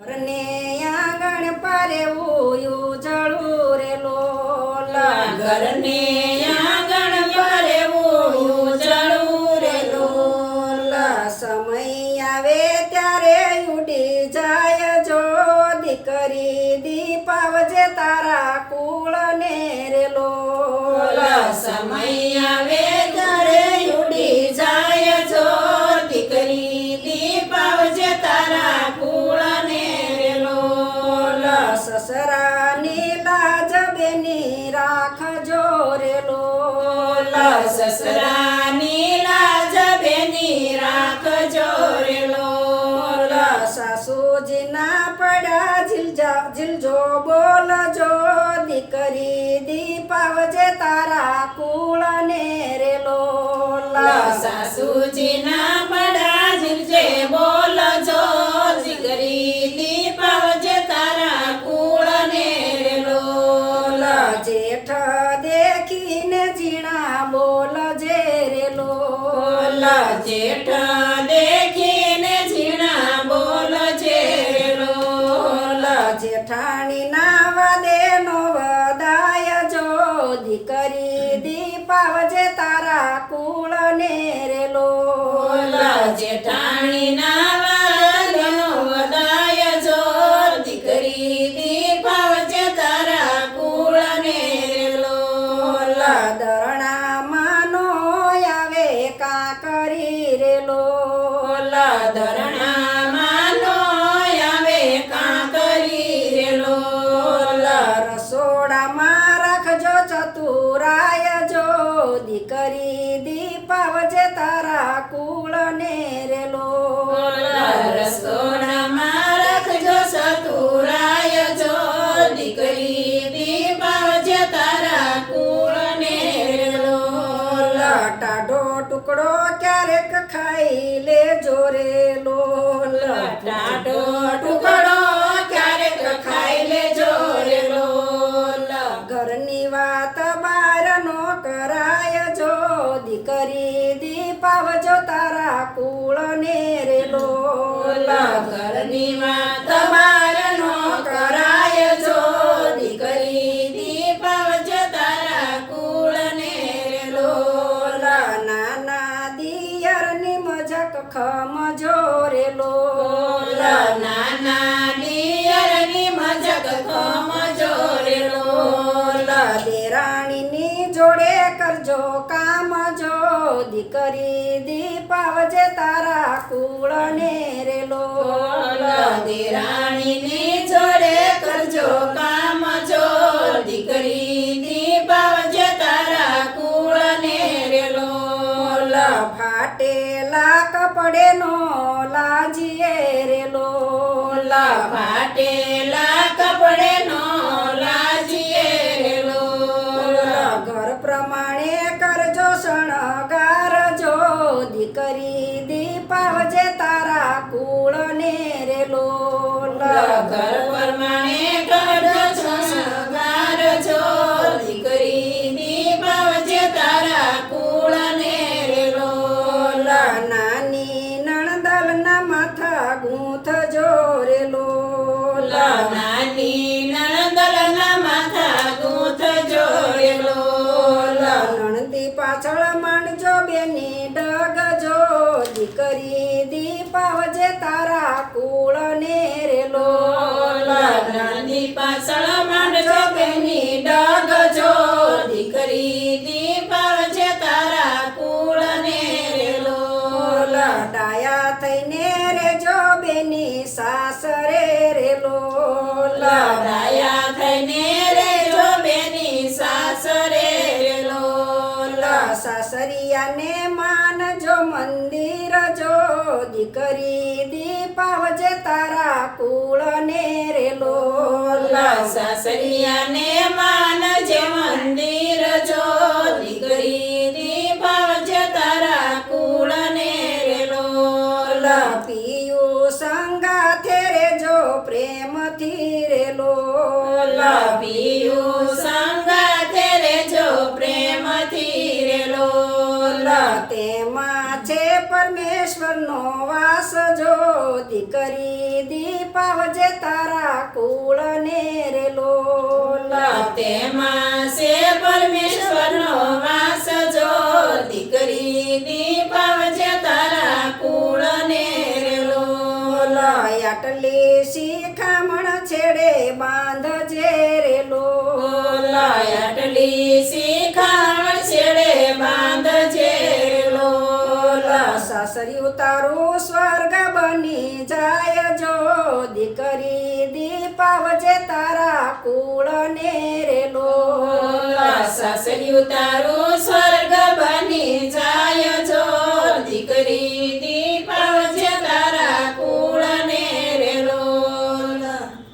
ઘરને આંગણ પારે ઉજળું રે લોલ. ઘરને આંગણ પારે રે લોલ. સમય આવે ત્યારે ઉડી જાય જો દીકરી દીપાવજે તારા કુળ ને રે લોલ. સમય રાખ રાખજો રે લોલ સસરાની લાજ બેની રાખજો રે લોલ. સાસુજીના પડ્યા ઝીલજા ઝીલજો બોલજો દીકરી દીપાવજે તારા કુળ ને રે લોલા સાસુજીના જેઠ દેખીને જીણા બોલજે રે લોલ જેઠ દેખીને જીણા બોલજે રે લોલ. જેઠાણી ના વાદે નો વદાય જો. દીકરી દીપાવજે તારા કુળ ને રે લોલ જેઠાણીના દીકરી દીપાવજે તારા કુળ ને રેલો રસોડામાં રાખજો સતુરાય જો. દીકરી દીપાવજે તારા કુળ ને રેલો લટાડો ટુકડો ક્યારેક ખાઈ લેજો રેલો. લટાડો ટુકડો કરાય જો દીકરી દીપાવજો તારા કુળ ને રે લોલ ઘરની માં બાર દીકરી દીપાવજે તારા કુળ ને રે લોલ દેરાણીની જોડે કરજો કામ જો. દીકરી દીપાવજે તારા કુળને રેલો. ફાટેલા કપડે નો લાજીએ રેલો. ફાટેલા કપડે નો દીકરી દીપાવજે તારા કુળ ને રે લોલ લોલ રાયા થઈને રેજો બેની સાસરે રે. સાસરિયાને માનજો મંદિર જો દીકરી દીપાવજે તારા કુળ ને રે લોલ સાસરિયાને માનજે મંદિર જો દીકરી દીપાવજે તારા કુળને રે લોલ. પિયું પ્રેમથી રે લોલ પિયું સંગાથે રેજો પ્રેમથી રે તેમાં છે પરમેશ્વરનો વાસ જો દીકરી દીપાવજે તારા કુળ ને રે લોલા તેમાં છે પરમેશ્વરનો વાસ આટલી શિખામણ છેડે બાંધજે રે લોલા આટલી શિખામણ છેડે બાંધજે રે સાસરી સાસરિયું તારું સ્વર્ગ બની જાય જો. દીકરી દીપાવજે તારા કુળ ને રે લોલા સાસરિયું તારું સ્વર્ગ